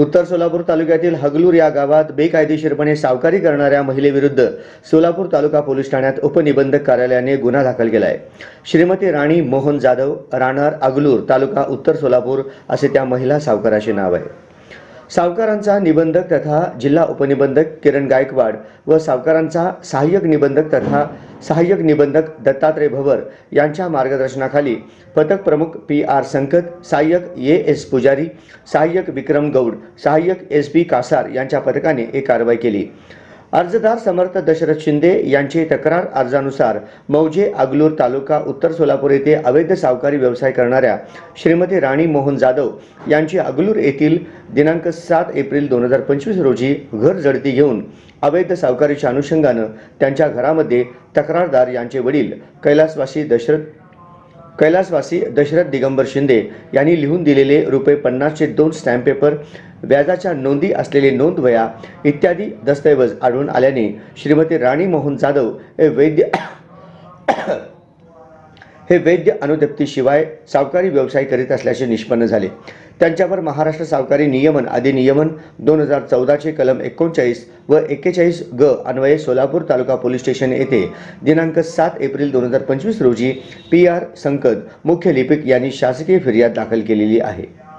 उत्तर सोलापूर तालुक्यातील हगलूर या गावात बेकायदेशीरपणे सावकारी करणाऱ्या महिलेविरुद्ध सोलापूर तालुका पोलीस ठाण्यात उपनिबंधक कार्यालयाने गुन्हा दाखल केला आहे श्रीमती राणी मोहन जाधव राहणार अगलूर तालुका उत्तर सोलापूर असे त्या महिला सावकाराचे नाव आहे. सावकारांचा निबंधक तथा जिल्हा उपनिबंधक किरण गायकवाड व सावकारांचा सहाय्यक निबंधक तथा सहाय्यक निबंधक दत्तात्रय भवर यांच्या मार्गदर्शनाखाली पथक प्रमुख पी आर संकत सहाय्यक ए एस पुजारी सहाय्यक विक्रम गौड सहाय्यक एस बी कासार यांच्या पथकाने ही कारवाई केली. अर्जदार समर्थ दशरथ शिंदे यांचे तक्रार अर्जानुसार मौजे अगलूर तालुका उत्तर सोलापूर येथे अवैध सावकारी व्यवसाय करणाऱ्या श्रीमती राणी मोहन जाधव यांची अगलूर येथील दिनांक सात एप्रिल दोन हजार पंचवीस रोजी घर झडती घेऊन अवैध सावकारीच्या अनुषंगानं त्यांच्या घरामध्ये तक्रारदार यांचे वडील कैलासवासी दशरथ कैलासवासी दशरथ दिगंबर शिंदे यांनी लिहून दिलेले रुपये पन्नासचे दोन स्टॅम्प पेपर व्याजाच्या नोंदी असलेले नोंद वया इत्यादी दस्तऐवज आढळून आल्याने श्रीमती राणी मोहन जाधव हे वैद्य हे वैद्य अनुदप्तीशिवाय सावकारी व्यवसाय करीत असल्याचे निष्पन्न झाले. त्यांच्यावर महाराष्ट्र सावकारी नियमन अधिनियमन दोन हजार चौदाचे कलम एकोणचाळीस व एक्केचाळीस ग अन्वये सोलापूर तालुका पोलीस स्टेशन येथे दिनांक सात एप्रिल दोन हजार पंचवीस रोजी पी आर संकद मुख्य लिपिक यांनी शासकीय फिर्याद दाखल केलेली आहे.